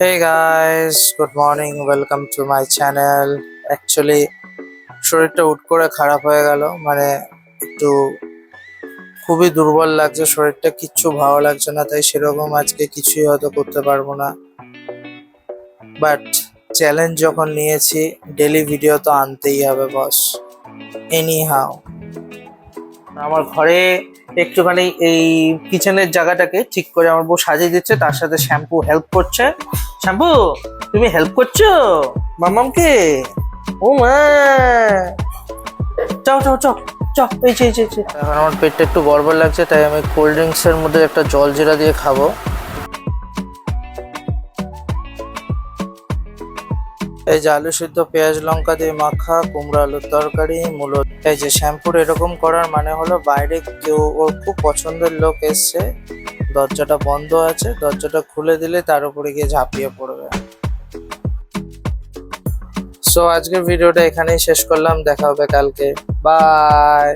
Hey guys, good morning. Welcome to my channel. Actually, শরীরটা উট করে খারাপ হয়ে গেল মানে একটু খুবই দুর্বল লাগছে শরীরটা কিচ্ছু ভালো লাগছে না তাই সেরকম আজকে কিছুই হয়তো করতে পারব না বাট চ্যালেঞ্জ যখন নিয়েছি ডেলি ভিডিও তো আনতেই হবে বস এনি হাও আমার ঘরে একটুখানি এই কিচেনের জায়গাটাকে ঠিক করে আমার বউ সাজিয়ে দিচ্ছে তার সাথে শ্যাম্পু হেল্প করছে শ্যাম্পু তুমি হেল্প করছ? মামামকে ও মা। চাও চাও চাও চাও এই যে এই যে, এখন আমার পেটটা একটু গড়বড় লাগছে তাই আমি কোল্ড ড্রিঙ্কস এর মধ্যে একটা জল জিরা দিয়ে খাব। এই যে আলু সিদ্ধ পেঁয়াজ লঙ্কা দিয়ে মাখা কুমড়ো আলুর তরকারি মূলত এই যে শ্যাম্পুর এরকম করার মানে হলো বাইরে কেউ ওর খুব পছন্দের লোক এসছে। দরজাটা বন্ধ আছে, দরজাটা খুলে দিলে তার উপরে গিয়ে ঝাঁপিয়ে পড়বে। সো আজকের ভিডিওটা এখানেই শেষ করলাম, দেখা হবে কালকে। বাই